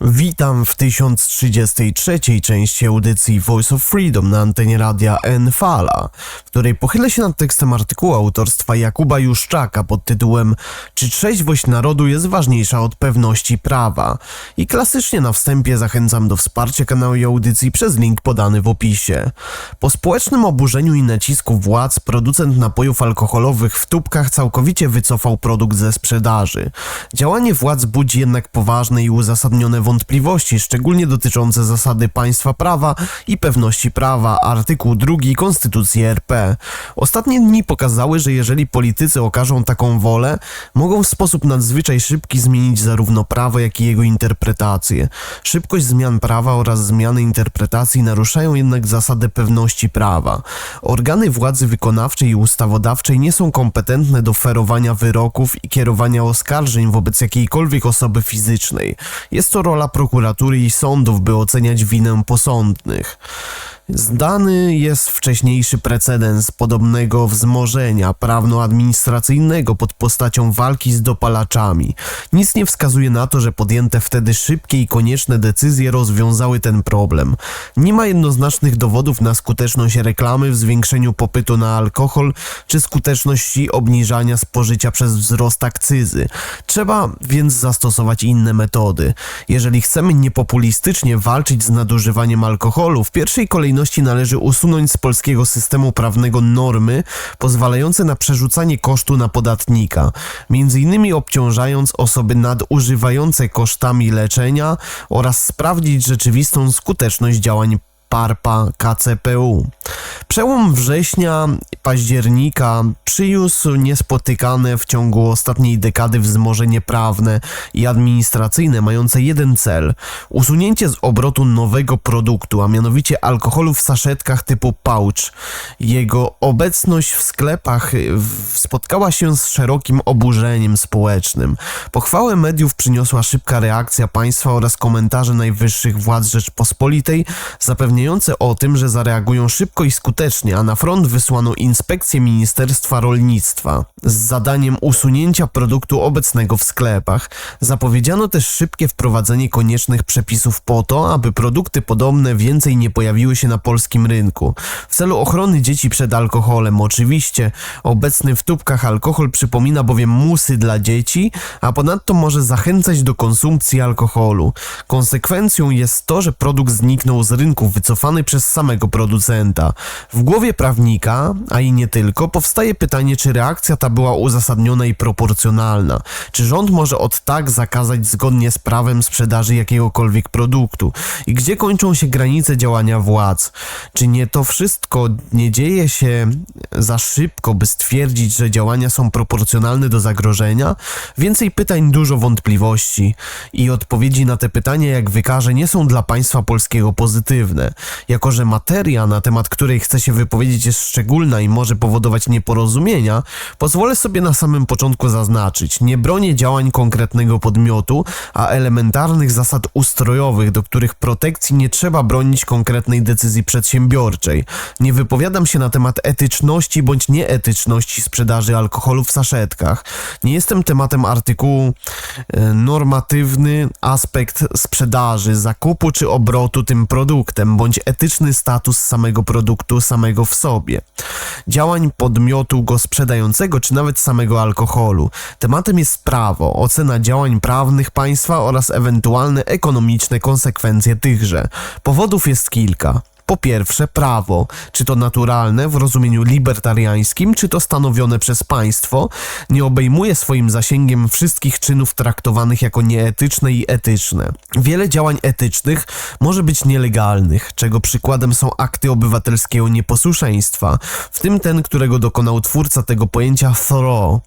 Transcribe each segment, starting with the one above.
Witam w 1033 części audycji Voice of Freedom na antenie radia N-Fala, w której pochylę się nad tekstem artykułu autorstwa Jakuba Juszczaka pod tytułem Czy trzeźwość narodu jest ważniejsza od pewności prawa? I klasycznie na wstępie zachęcam do wsparcia kanału i audycji przez link podany w opisie. Po społecznym oburzeniu i nacisku władz producent napojów alkoholowych w tubkach całkowicie wycofał produkt ze sprzedaży. Działanie władz budzi jednak poważne i uzasadnione wątpliwości, szczególnie dotyczące zasady państwa prawa i pewności prawa, artykuł 2 Konstytucji RP. Ostatnie dni pokazały, że jeżeli politycy okażą taką wolę, mogą w sposób nadzwyczaj szybki zmienić zarówno prawo, jak i jego interpretację. Szybkość zmian prawa oraz zmiany interpretacji naruszają jednak zasadę pewności prawa. Organy władzy wykonawczej i ustawodawczej nie są kompetentne do ferowania wyroków i kierowania oskarżeń wobec jakiejkolwiek osoby fizycznej. Jest to rola prokuratury i sądów, by oceniać winę posądnych. Zdany jest wcześniejszy precedens podobnego wzmożenia prawno-administracyjnego pod postacią walki z dopalaczami. Nic nie wskazuje na to, że podjęte wtedy szybkie i konieczne decyzje rozwiązały ten problem. Nie ma jednoznacznych dowodów na skuteczność reklamy w zwiększeniu popytu na alkohol, czy skuteczności obniżania spożycia przez wzrost akcyzy. Trzeba więc zastosować inne metody. Jeżeli chcemy niepopulistycznie walczyć z nadużywaniem alkoholu, w pierwszej kolejności należy usunąć z polskiego systemu prawnego normy pozwalające na przerzucanie kosztu na podatnika, między innymi obciążając osoby nadużywające kosztami leczenia oraz sprawdzić rzeczywistą skuteczność działań PARPA KCPU. Przełom września października przyniósł niespotykane w ciągu ostatniej dekady wzmożenie prawne i administracyjne mające jeden cel usunięcie z obrotu nowego produktu, a mianowicie alkoholu w saszetkach typu pouch. Jego obecność w sklepach w- spotkała się z szerokim oburzeniem społecznym. Pochwałę mediów przyniosła szybka reakcja państwa oraz komentarze najwyższych władz Rzeczpospolitej zapewniające o tym, że zareagują szybko i skutecznie, a na front wysłano inspekcję Ministerstwa Rolnictwa z zadaniem usunięcia produktu obecnego w sklepach. Zapowiedziano też szybkie wprowadzenie koniecznych przepisów po to, aby produkty podobne więcej nie pojawiły się na polskim rynku. W celu ochrony dzieci przed alkoholem, oczywiście, obecny w tubkach alkohol przypomina bowiem musy dla dzieci, a ponadto może zachęcać do konsumpcji alkoholu. Konsekwencją jest to, że produkt zniknął z rynku wycofany przez samego producenta. W głowie prawnika, a i nie tylko, powstaje pytanie, czy reakcja ta była uzasadniona i proporcjonalna. Czy rząd może od tak zakazać zgodnie z prawem sprzedaży jakiegokolwiek produktu? I gdzie kończą się granice działania władz? Czy nie to wszystko nie dzieje się za szybko, by stwierdzić, że działania są proporcjonalne do zagrożenia? Więcej pytań, dużo wątpliwości. I odpowiedzi na te pytania, jak wykażę, nie są dla państwa polskiego pozytywne. Jako, że materia, na temat której chcę się wypowiedzieć, jest szczególna i może powodować nieporozumienia, pozwolę sobie na samym początku zaznaczyć: nie bronię działań konkretnego podmiotu, a elementarnych zasad ustrojowych, do których protekcji nie trzeba bronić konkretnej decyzji przedsiębiorczej. Nie wypowiadam się na temat etyczności bądź nieetyczności sprzedaży alkoholu w saszetkach. Nie jestem tematem artykułu e, normatywny aspekt sprzedaży, zakupu czy obrotu tym produktem, bądź etyczny status samego produktu samego w sobie. Działań podmiotu go sprzedającego, czy nawet samego alkoholu. Tematem jest prawo, ocena działań prawnych państwa oraz ewentualne ekonomiczne konsekwencje tychże. Powodów jest kilka. Po pierwsze, prawo, czy to naturalne w rozumieniu libertariańskim, czy to stanowione przez państwo, nie obejmuje swoim zasięgiem wszystkich czynów traktowanych jako nieetyczne i etyczne. Wiele działań etycznych może być nielegalnych, czego przykładem są akty obywatelskiego nieposłuszeństwa, w tym ten, którego dokonał twórca tego pojęcia Thoreau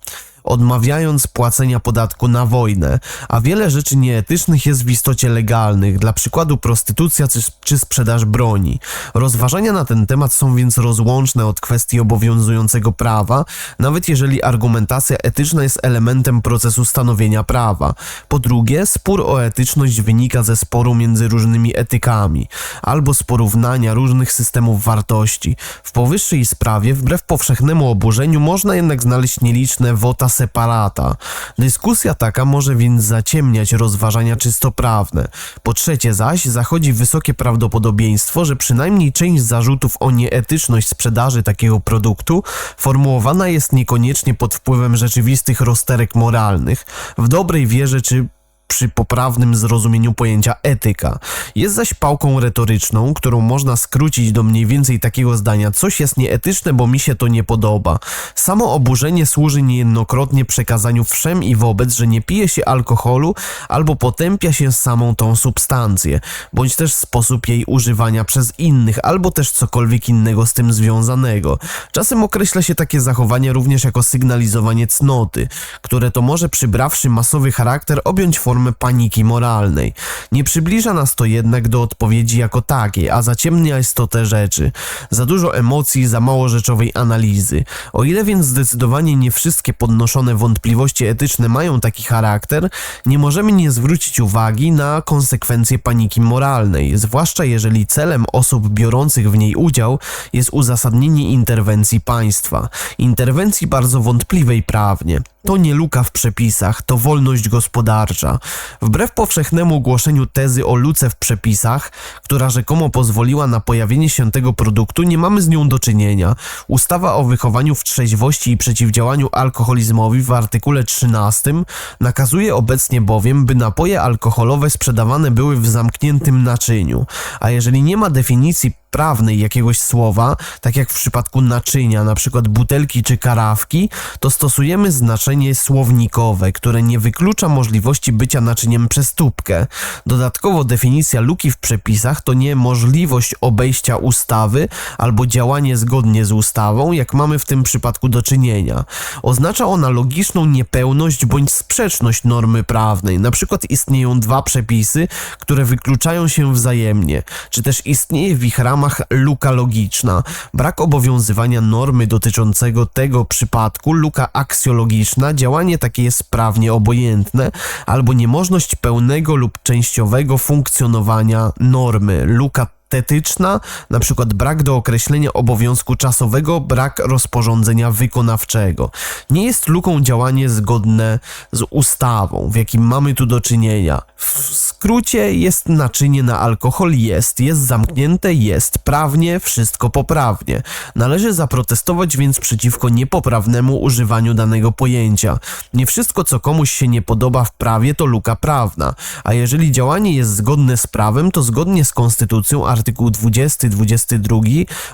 odmawiając płacenia podatku na wojnę, a wiele rzeczy nieetycznych jest w istocie legalnych, dla przykładu prostytucja czy, czy sprzedaż broni. Rozważania na ten temat są więc rozłączne od kwestii obowiązującego prawa, nawet jeżeli argumentacja etyczna jest elementem procesu stanowienia prawa. Po drugie, spór o etyczność wynika ze sporu między różnymi etykami, albo z porównania różnych systemów wartości. W powyższej sprawie, wbrew powszechnemu oburzeniu, można jednak znaleźć nieliczne wota separata. Dyskusja taka może więc zaciemniać rozważania czysto prawne. Po trzecie zaś zachodzi wysokie prawdopodobieństwo, że przynajmniej część zarzutów o nieetyczność sprzedaży takiego produktu formułowana jest niekoniecznie pod wpływem rzeczywistych rozterek moralnych, w dobrej wierze czy przy poprawnym zrozumieniu pojęcia etyka. Jest zaś pałką retoryczną, którą można skrócić do mniej więcej takiego zdania: coś jest nieetyczne, bo mi się to nie podoba. Samo oburzenie służy niejednokrotnie przekazaniu wszem i wobec, że nie pije się alkoholu albo potępia się samą tą substancję, bądź też sposób jej używania przez innych, albo też cokolwiek innego z tym związanego. Czasem określa się takie zachowanie również jako sygnalizowanie cnoty, które to może przybrawszy masowy charakter objąć formę paniki moralnej. Nie przybliża nas to jednak do odpowiedzi jako takiej, a zaciemnia istotę rzeczy. Za dużo emocji, za mało rzeczowej analizy. O ile więc zdecydowanie nie wszystkie podnoszone wątpliwości etyczne mają taki charakter, nie możemy nie zwrócić uwagi na konsekwencje paniki moralnej, zwłaszcza jeżeli celem osób biorących w niej udział jest uzasadnienie interwencji państwa. Interwencji bardzo wątpliwej prawnie. To nie luka w przepisach, to wolność gospodarcza. Wbrew powszechnemu głoszeniu tezy o luce w przepisach, która rzekomo pozwoliła na pojawienie się tego produktu, nie mamy z nią do czynienia. Ustawa o wychowaniu w trzeźwości i przeciwdziałaniu alkoholizmowi w artykule 13 nakazuje obecnie bowiem, by napoje alkoholowe sprzedawane były w zamkniętym naczyniu, a jeżeli nie ma definicji prawnej jakiegoś słowa, tak jak w przypadku naczynia, na przykład butelki czy karawki, to stosujemy znaczenie słownikowe, które nie wyklucza możliwości bycia naczyniem przez tubkę. Dodatkowo definicja luki w przepisach to nie możliwość obejścia ustawy albo działanie zgodnie z ustawą, jak mamy w tym przypadku do czynienia. Oznacza ona logiczną niepełność bądź sprzeczność normy prawnej. Na przykład istnieją dwa przepisy, które wykluczają się wzajemnie, czy też istnieje w ich ramach ramach luka logiczna, brak obowiązywania normy dotyczącego tego przypadku, luka aksjologiczna, działanie takie jest prawnie obojętne, albo niemożność pełnego lub częściowego funkcjonowania normy, luka tetyczna, na przykład brak do określenia obowiązku czasowego, brak rozporządzenia wykonawczego. Nie jest luką działanie zgodne z ustawą, w jakim mamy tu do czynienia. W skrócie jest naczynie na alkohol, jest, jest zamknięte, jest, prawnie, wszystko poprawnie. Należy zaprotestować więc przeciwko niepoprawnemu używaniu danego pojęcia. Nie wszystko, co komuś się nie podoba w prawie, to luka prawna, a jeżeli działanie jest zgodne z prawem, to zgodnie z konstytucją artykuł 20, 22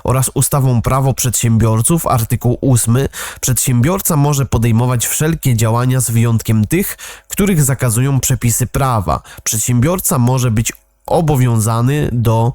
oraz ustawą prawo przedsiębiorców artykuł 8 przedsiębiorca może podejmować wszelkie działania z wyjątkiem tych, których zakazują przepisy prawa. Przedsiębiorca może być obowiązany do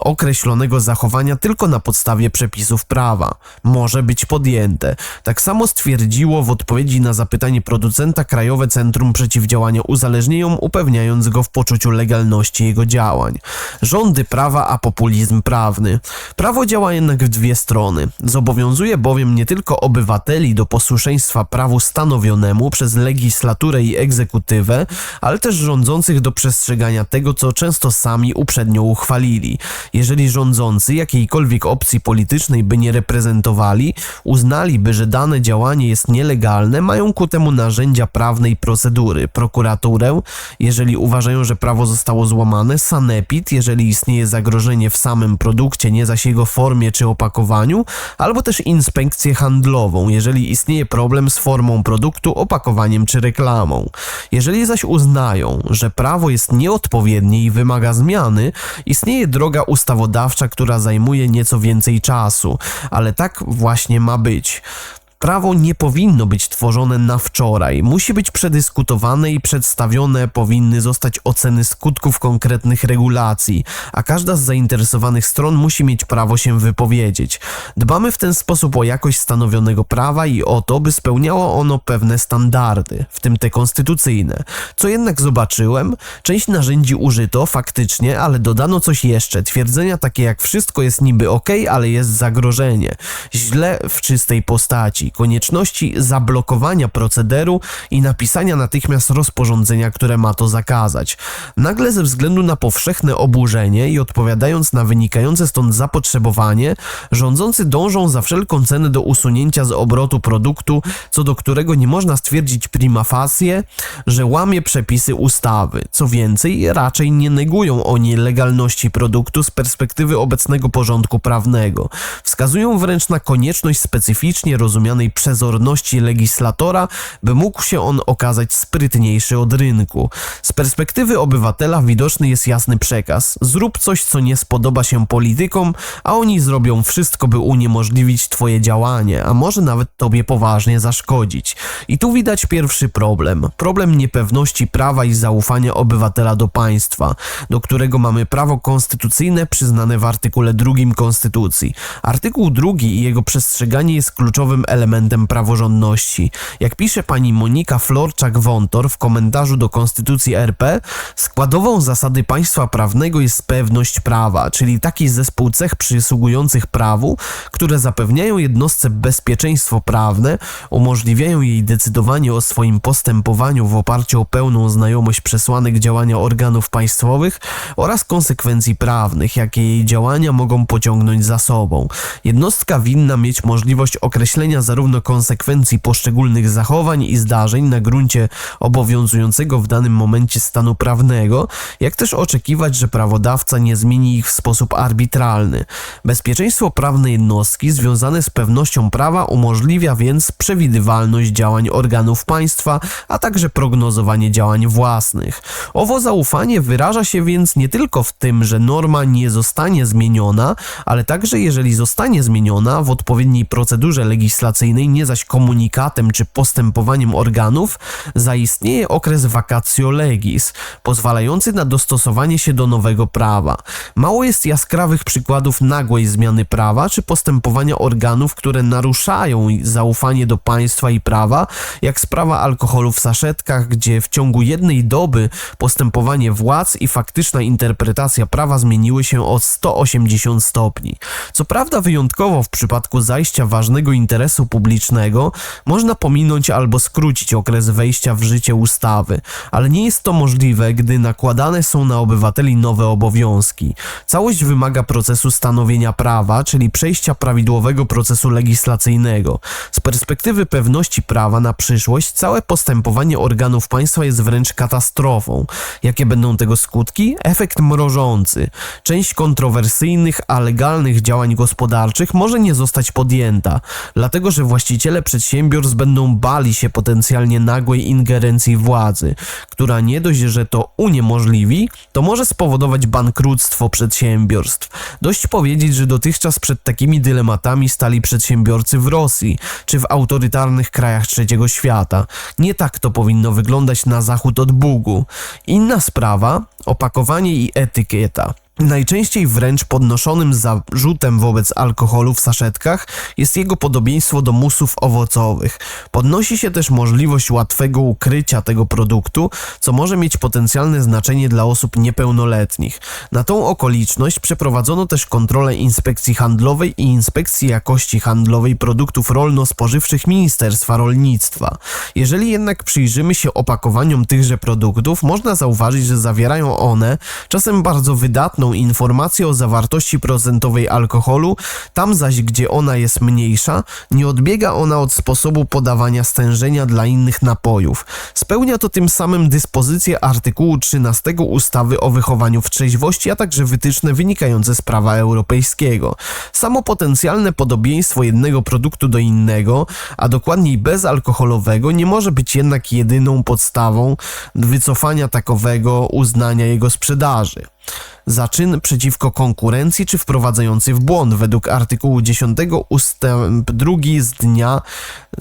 określonego zachowania tylko na podstawie przepisów prawa. Może być podjęte. Tak samo stwierdziło w odpowiedzi na zapytanie producenta Krajowe Centrum Przeciwdziałania Uzależnieniom, upewniając go w poczuciu legalności jego działań. Rządy prawa, a populizm prawny. Prawo działa jednak w dwie strony. Zobowiązuje bowiem nie tylko obywateli do posłuszeństwa prawu stanowionemu przez legislaturę i egzekutywę, ale też rządzących do przestrzegania tego, co często to sami uprzednio uchwalili. Jeżeli rządzący jakiejkolwiek opcji politycznej by nie reprezentowali, uznaliby, że dane działanie jest nielegalne, mają ku temu narzędzia prawnej procedury, prokuraturę, jeżeli uważają, że prawo zostało złamane, sanepid, jeżeli istnieje zagrożenie w samym produkcie, nie zaś jego formie czy opakowaniu, albo też inspekcję handlową, jeżeli istnieje problem z formą produktu, opakowaniem czy reklamą. Jeżeli zaś uznają, że prawo jest nieodpowiednie i wymaga wymaga zmiany, istnieje droga ustawodawcza, która zajmuje nieco więcej czasu, ale tak właśnie ma być. Prawo nie powinno być tworzone na wczoraj, musi być przedyskutowane i przedstawione powinny zostać oceny skutków konkretnych regulacji, a każda z zainteresowanych stron musi mieć prawo się wypowiedzieć. Dbamy w ten sposób o jakość stanowionego prawa i o to, by spełniało ono pewne standardy, w tym te konstytucyjne. Co jednak zobaczyłem, część narzędzi użyto faktycznie, ale dodano coś jeszcze, twierdzenia takie jak wszystko jest niby ok, ale jest zagrożenie. Źle w czystej postaci konieczności zablokowania procederu i napisania natychmiast rozporządzenia, które ma to zakazać. Nagle ze względu na powszechne oburzenie i odpowiadając na wynikające stąd zapotrzebowanie, rządzący dążą za wszelką cenę do usunięcia z obrotu produktu, co do którego nie można stwierdzić prima facie, że łamie przepisy ustawy. Co więcej, raczej nie negują oni legalności produktu z perspektywy obecnego porządku prawnego. Wskazują wręcz na konieczność specyficznie rozumianej przezorności legislatora, by mógł się on okazać sprytniejszy od rynku. Z perspektywy obywatela widoczny jest jasny przekaz: zrób coś, co nie spodoba się politykom, a oni zrobią wszystko, by uniemożliwić Twoje działanie, a może nawet Tobie poważnie zaszkodzić. I tu widać pierwszy problem: problem niepewności prawa i zaufania obywatela do państwa, do którego mamy prawo konstytucyjne przyznane w artykule drugim Konstytucji. Artykuł drugi i jego przestrzeganie jest kluczowym elementem praworządności. Jak pisze pani Monika Florczak-Wątor w komentarzu do Konstytucji RP, składową zasady państwa prawnego jest pewność prawa, czyli taki zespół cech przysługujących prawu, które zapewniają jednostce bezpieczeństwo prawne, umożliwiają jej decydowanie o swoim postępowaniu w oparciu o pełną znajomość przesłanek działania organów państwowych oraz konsekwencji prawnych, jakie jej działania mogą pociągnąć za sobą. Jednostka winna mieć możliwość określenia zarówno konsekwencji poszczególnych zachowań i zdarzeń na gruncie obowiązującego w danym momencie stanu prawnego, jak też oczekiwać, że prawodawca nie zmieni ich w sposób arbitralny. Bezpieczeństwo prawne jednostki związane z pewnością prawa umożliwia więc przewidywalność działań organów państwa, a także prognozowanie działań własnych. Owo zaufanie wyraża się więc nie tylko w tym, że norma nie zostanie zmieniona, ale także jeżeli zostanie zmieniona w odpowiedniej procedurze legislacyjnej, nie zaś komunikatem czy postępowaniem organów, zaistnieje okres vacatio legis, pozwalający na dostosowanie się do nowego prawa. Mało jest jaskrawych przykładów nagłej zmiany prawa czy postępowania organów, które naruszają zaufanie do państwa i prawa, jak sprawa alkoholu w saszetkach, gdzie w ciągu jednej doby postępowanie władz i faktyczna interpretacja prawa zmieniły się o 180 stopni. Co prawda wyjątkowo w przypadku zajścia ważnego interesu publicznego można pominąć albo skrócić okres wejścia w życie ustawy, ale nie jest to możliwe, gdy nakładane są na obywateli nowe obowiązki. Całość wymaga procesu stanowienia prawa, czyli przejścia prawidłowego procesu legislacyjnego. Z perspektywy pewności prawa na przyszłość całe postępowanie organów państwa jest wręcz katastrofą. Jakie będą tego skutki? Efekt mrożący. Część kontrowersyjnych, a legalnych działań gospodarczych może nie zostać podjęta, dlatego że właściciele przedsiębiorstw będą bali się potencjalnie nagłej ingerencji władzy, która nie dość, że to uniemożliwi, to może spowodować bankructwo przedsiębiorstw. Dość powiedzieć, że dotychczas przed takimi dylematami stali przedsiębiorcy w Rosji czy w autorytarnych krajach trzeciego świata. Nie tak to powinno wyglądać na zachód od Bugu. Inna sprawa opakowanie i etykieta. Najczęściej wręcz podnoszonym zarzutem wobec alkoholu w saszetkach jest jego podobieństwo do musów owocowych. Podnosi się też możliwość łatwego ukrycia tego produktu, co może mieć potencjalne znaczenie dla osób niepełnoletnich. Na tą okoliczność przeprowadzono też kontrolę inspekcji handlowej i inspekcji jakości handlowej produktów rolno-spożywczych Ministerstwa Rolnictwa. Jeżeli jednak przyjrzymy się opakowaniom tychże produktów, można zauważyć, że zawierają one czasem bardzo wydatną informację o zawartości procentowej alkoholu, tam zaś gdzie ona jest mniejsza, nie odbiega ona od sposobu podawania stężenia dla innych napojów. Spełnia to tym samym dyspozycje artykułu 13 ustawy o wychowaniu w trzeźwości, a także wytyczne wynikające z prawa europejskiego. Samo potencjalne podobieństwo jednego produktu do innego, a dokładniej bezalkoholowego, nie może być jednak jedyną podstawą wycofania takowego uznania jego sprzedaży za czyn przeciwko konkurencji czy wprowadzający w błąd według artykułu 10 ustęp 2 z dnia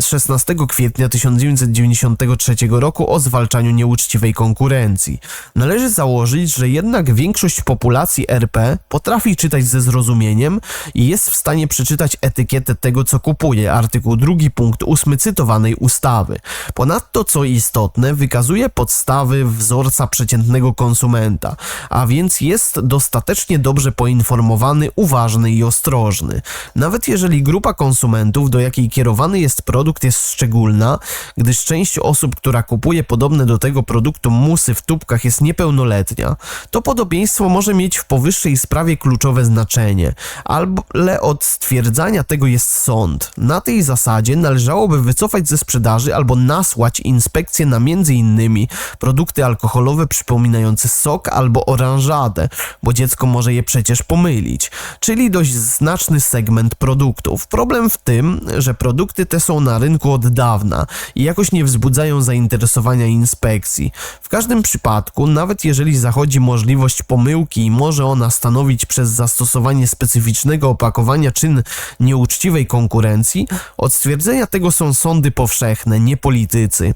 16 kwietnia 1993 roku o zwalczaniu nieuczciwej konkurencji. Należy założyć, że jednak większość populacji RP potrafi czytać ze zrozumieniem i jest w stanie przeczytać etykietę tego, co kupuje, artykuł 2 punkt 8 cytowanej ustawy. Ponadto, co istotne, wykazuje podstawy wzorca przeciętnego konsumenta, a więc jest jest dostatecznie dobrze poinformowany, uważny i ostrożny. Nawet jeżeli grupa konsumentów, do jakiej kierowany jest produkt, jest szczególna, gdyż część osób, która kupuje podobne do tego produktu musy w tubkach jest niepełnoletnia, to podobieństwo może mieć w powyższej sprawie kluczowe znaczenie, ale od stwierdzania tego jest sąd. Na tej zasadzie należałoby wycofać ze sprzedaży albo nasłać inspekcję na innymi produkty alkoholowe przypominające sok albo bo dziecko może je przecież pomylić, czyli dość znaczny segment produktów. Problem w tym, że produkty te są na rynku od dawna i jakoś nie wzbudzają zainteresowania inspekcji. W każdym przypadku, nawet jeżeli zachodzi możliwość pomyłki i może ona stanowić przez zastosowanie specyficznego opakowania czyn nieuczciwej konkurencji, od stwierdzenia tego są sądy powszechne, nie politycy.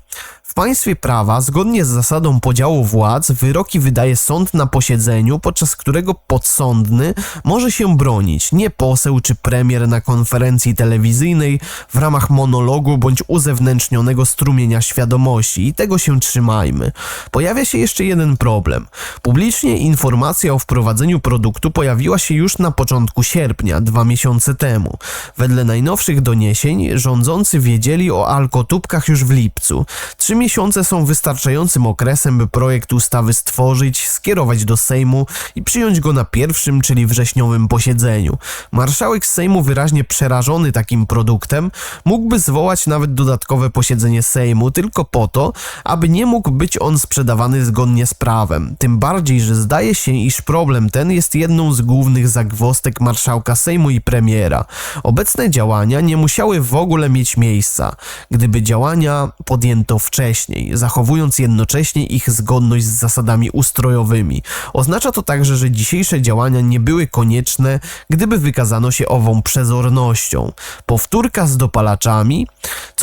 W państwie prawa, zgodnie z zasadą podziału władz, wyroki wydaje sąd na posiedzeniu, podczas którego podsądny może się bronić, nie poseł czy premier na konferencji telewizyjnej w ramach monologu bądź uzewnętrznionego strumienia świadomości i tego się trzymajmy. Pojawia się jeszcze jeden problem. Publicznie informacja o wprowadzeniu produktu pojawiła się już na początku sierpnia, dwa miesiące temu. Wedle najnowszych doniesień rządzący wiedzieli o alkotubkach już w lipcu. Trzy miesiące są wystarczającym okresem, by projekt ustawy stworzyć, skierować do Sejmu i przyjąć go na pierwszym, czyli wrześniowym posiedzeniu. Marszałek Sejmu, wyraźnie przerażony takim produktem, mógłby zwołać nawet dodatkowe posiedzenie Sejmu tylko po to, aby nie mógł być on sprzedawany zgodnie z prawem. Tym bardziej, że zdaje się, iż problem ten jest jedną z głównych zagwostek marszałka Sejmu i premiera. Obecne działania nie musiały w ogóle mieć miejsca, gdyby działania podjęto wcześniej, zachowując jednocześnie ich zgodność z zasadami ustrojowymi. Oznacza to także, że dzisiejsze działania nie były konieczne, gdyby wykazano się ową przezornością. Powtórka z dopalaczami,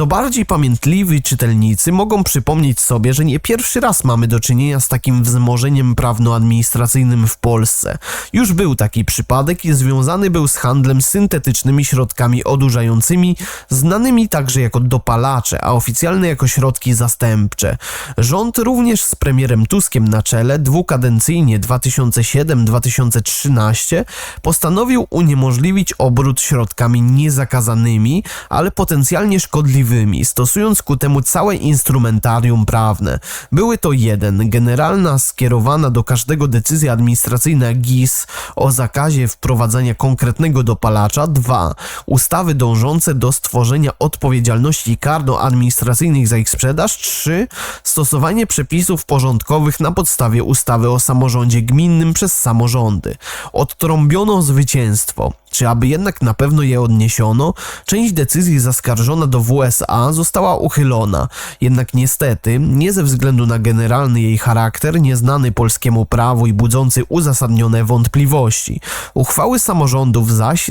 co bardziej pamiętliwi czytelnicy mogą przypomnieć sobie, że nie pierwszy raz mamy do czynienia z takim wzmożeniem prawno-administracyjnym w Polsce. Już był taki przypadek i związany był z handlem syntetycznymi środkami odurzającymi, znanymi także jako dopalacze, a oficjalne jako środki zastępcze. Rząd również z premierem Tuskiem na czele dwukadencyjnie 2007-2013 postanowił uniemożliwić obrót środkami niezakazanymi, ale potencjalnie szkodliwymi, stosując ku temu całe instrumentarium prawne. Były to jeden, generalna skierowana do każdego decyzja administracyjna GIS o zakazie wprowadzania konkretnego dopalacza, dwa, ustawy dążące do stworzenia odpowiedzialności karno-administracyjnych za ich sprzedaż, trzy, stosowanie przepisów porządkowych na podstawie ustawy o samorządzie gminnym przez samorządy. Odtrąbiono zwycięstwo. Czy aby jednak na pewno je odniesiono, część decyzji zaskarżona do WSA została uchylona, jednak niestety, nie ze względu na generalny jej charakter, nieznany polskiemu prawu i budzący uzasadnione wątpliwości. Uchwały samorządów zaś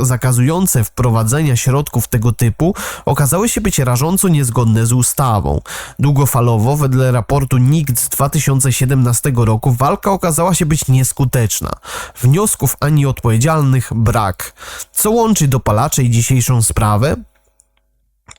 zakazujące wprowadzenia środków tego typu okazały się być rażąco niezgodne z ustawą. Długofalowo, wedle raportu NIK z 2017 roku, walka okazała się być nieskuteczna. Wniosków ani odpowiedzialnych brak. Co łączy dopalacze i dzisiejszą sprawę?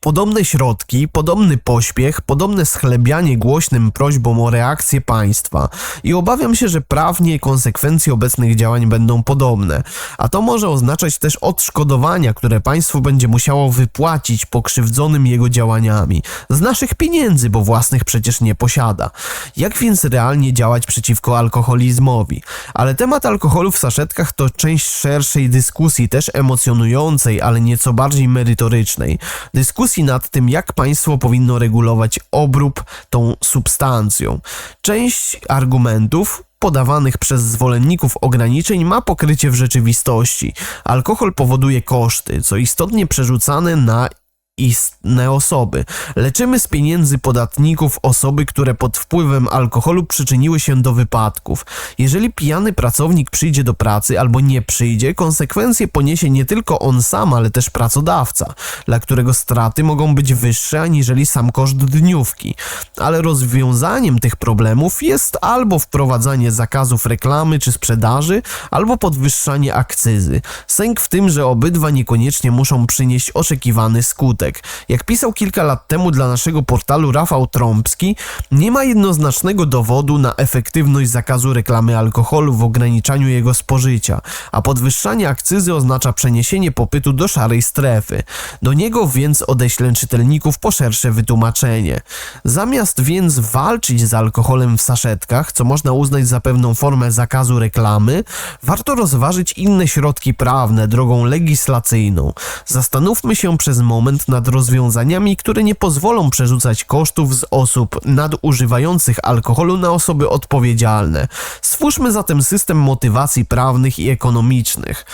Podobne środki, podobny pośpiech, podobne schlebianie głośnym prośbom o reakcję państwa i obawiam się, że prawnie konsekwencje obecnych działań będą podobne, a to może oznaczać też odszkodowania, które państwo będzie musiało wypłacić pokrzywdzonym jego działaniami z naszych pieniędzy, bo własnych przecież nie posiada. Jak więc realnie działać przeciwko alkoholizmowi? Ale temat alkoholu w saszetkach to część szerszej dyskusji, też emocjonującej, ale nieco bardziej merytorycznej. Dyskusji dyskusji nad tym, jak państwo powinno regulować obrób tą substancją. Część argumentów podawanych przez zwolenników ograniczeń ma pokrycie w rzeczywistości. Alkohol powoduje koszty, co istotnie przerzucane na istne osoby. Leczymy z pieniędzy podatników osoby, które pod wpływem alkoholu przyczyniły się do wypadków. Jeżeli pijany pracownik przyjdzie do pracy albo nie przyjdzie, konsekwencje poniesie nie tylko on sam, ale też pracodawca, dla którego straty mogą być wyższe aniżeli sam koszt dniówki. Ale rozwiązaniem tych problemów jest albo wprowadzanie zakazów reklamy czy sprzedaży, albo podwyższanie akcyzy. Sęk w tym, że obydwa niekoniecznie muszą przynieść oczekiwany skutek. Skutek. Jak pisał kilka lat temu dla naszego portalu Rafał Trąbski, nie ma jednoznacznego dowodu na efektywność zakazu reklamy alkoholu w ograniczaniu jego spożycia, a podwyższanie akcyzy oznacza przeniesienie popytu do szarej strefy. Do niego więc odeślę czytelników po szersze wytłumaczenie. Zamiast więc walczyć z alkoholem w saszetkach, co można uznać za pewną formę zakazu reklamy, warto rozważyć inne środki prawne drogą legislacyjną. Zastanówmy się przez moment nad rozwiązaniami, które nie pozwolą przerzucać kosztów z osób nadużywających alkoholu na osoby odpowiedzialne. Stwórzmy zatem system motywacji prawnych i ekonomicznych,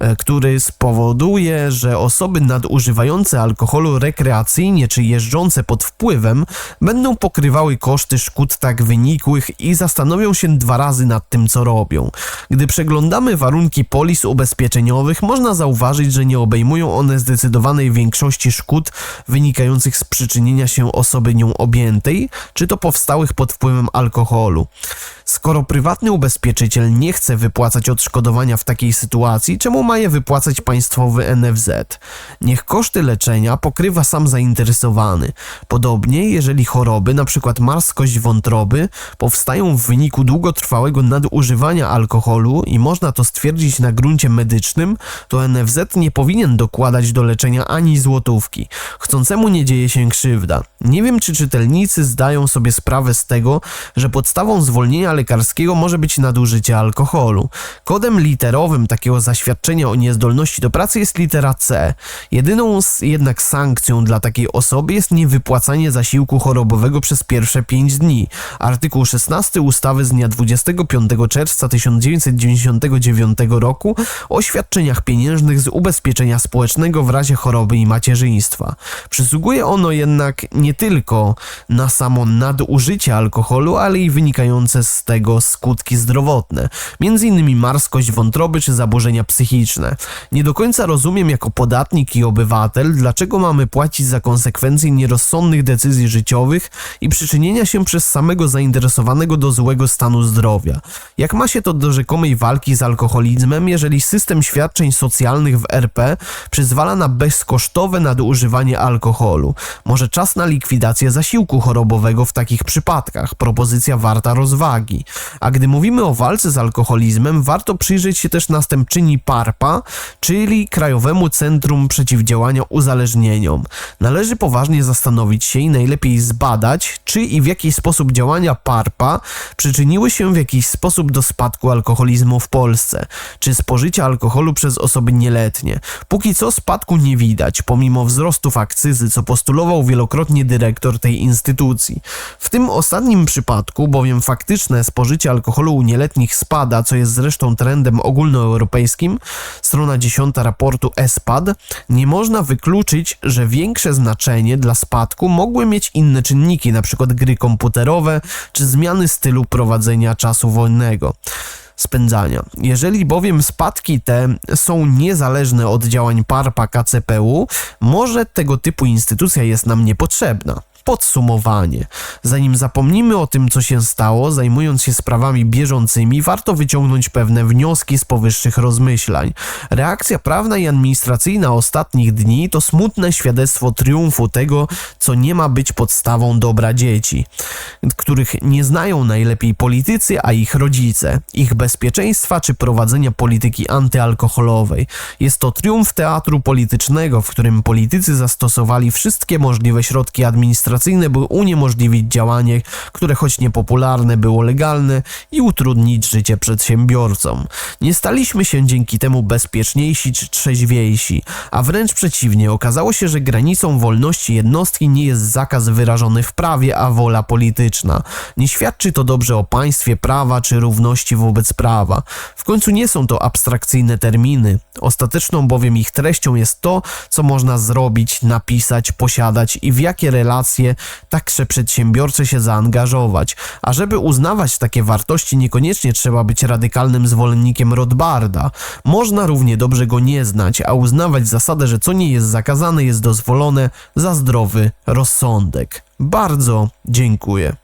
e, który spowoduje, że osoby nadużywające alkoholu rekreacyjnie czy jeżdżące pod wpływem będą pokrywały koszty szkód tak wynikłych i zastanowią się dwa razy nad tym, co robią. Gdy przeglądamy warunki polis ubezpieczeniowych, można zauważyć, że nie obejmują one zdecydowanej większości szkód wynikających z przyczynienia się osoby nią objętej, czy to powstałych pod wpływem alkoholu. Skoro prywatny ubezpieczyciel nie chce wypłacać odszkodowania w takiej sytuacji, czemu ma je wypłacać państwowy NFZ? Niech koszty leczenia pokrywa sam zainteresowany. Podobnie, jeżeli choroby, np. marskość wątroby, powstają w wyniku długotrwałego nadużywania alkoholu i można to stwierdzić na gruncie medycznym, to NFZ nie powinien dokładać do leczenia ani złotówki. Chcącemu nie dzieje się krzywda. Nie wiem, czy czytelnicy zdają sobie sprawę z tego, że podstawą zwolnienia lekarskiego może być nadużycie alkoholu. Kodem literowym takiego zaświadczenia o niezdolności do pracy jest litera C. Jedyną jednak sankcją dla takiej osoby jest niewypłacanie zasiłku chorobowego przez pierwsze 5 dni. Artykuł 16 ustawy z dnia 25 czerwca 1999 roku o świadczeniach pieniężnych z ubezpieczenia społecznego w razie choroby i macierzyństwa. Przysługuje ono jednak nie tylko na samo nadużycie alkoholu, ale i wynikające z tego skutki zdrowotne, m.in. marskość wątroby czy zaburzenia psychiczne. Nie do końca rozumiem jako podatnik i obywatel, dlaczego mamy płacić za konsekwencje nierozsądnych decyzji życiowych i przyczynienia się przez samego zainteresowanego do złego stanu zdrowia. Jak ma się to do rzekomej walki z alkoholizmem, jeżeli system świadczeń socjalnych w RP przyzwala na bezkosztowe nadużywanie alkoholu? Może czas na likwidację zasiłku chorobowego w takich przypadkach? Propozycja warta rozwagi. A gdy mówimy o walce z alkoholizmem, warto przyjrzeć się też następczyni PARPA, czyli Krajowemu Centrum Przeciwdziałania Uzależnieniom. Należy poważnie zastanowić się i najlepiej zbadać, czy i w jaki sposób działania PARPA przyczyniły się w jakiś sposób do spadku alkoholizmu w Polsce, czy spożycia alkoholu przez osoby nieletnie. Póki co spadku nie widać, pomimo wzrostów akcyzy, co postulował wielokrotnie dyrektor tej instytucji. W tym ostatnim przypadku bowiem faktyczne spożycie alkoholu u nieletnich spada, co jest zresztą trendem ogólnoeuropejskim, strona 10 raportu ESPAD, nie można wykluczyć, że większe znaczenie dla spadku mogły mieć inne czynniki, np. gry komputerowe czy zmiany stylu prowadzenia czasu wolnego spędzania. Jeżeli bowiem spadki te są niezależne od działań PARPA KCPU, może tego typu instytucja jest nam niepotrzebna podsumowanie. Zanim zapomnimy o tym, co się stało, zajmując się sprawami bieżącymi, warto wyciągnąć pewne wnioski z powyższych rozmyślań. Reakcja prawna i administracyjna ostatnich dni to smutne świadectwo triumfu tego, co nie ma być podstawą dobra dzieci, których nie znają najlepiej politycy, a ich rodzice, ich bezpieczeństwa czy prowadzenia polityki antyalkoholowej. Jest to triumf teatru politycznego, w którym politycy zastosowali wszystkie możliwe środki administracyjne administracyjne, by uniemożliwić działanie, które choć niepopularne było legalne i utrudnić życie przedsiębiorcom. Nie staliśmy się dzięki temu bezpieczniejsi czy trzeźwiejsi, a wręcz przeciwnie, okazało się, że granicą wolności jednostki nie jest zakaz wyrażony w prawie, a wola polityczna. Nie świadczy to dobrze o państwie prawa czy równości wobec prawa. W końcu nie są to abstrakcyjne terminy. Ostateczną bowiem ich treścią jest to, co można zrobić, napisać, posiadać i w jakie relacje także przedsiębiorcy się zaangażować. A żeby uznawać takie wartości, niekoniecznie trzeba być radykalnym zwolennikiem Rothbarda. Można równie dobrze go nie znać, a uznawać zasadę, że co nie jest zakazane, jest dozwolone za zdrowy rozsądek. Bardzo dziękuję.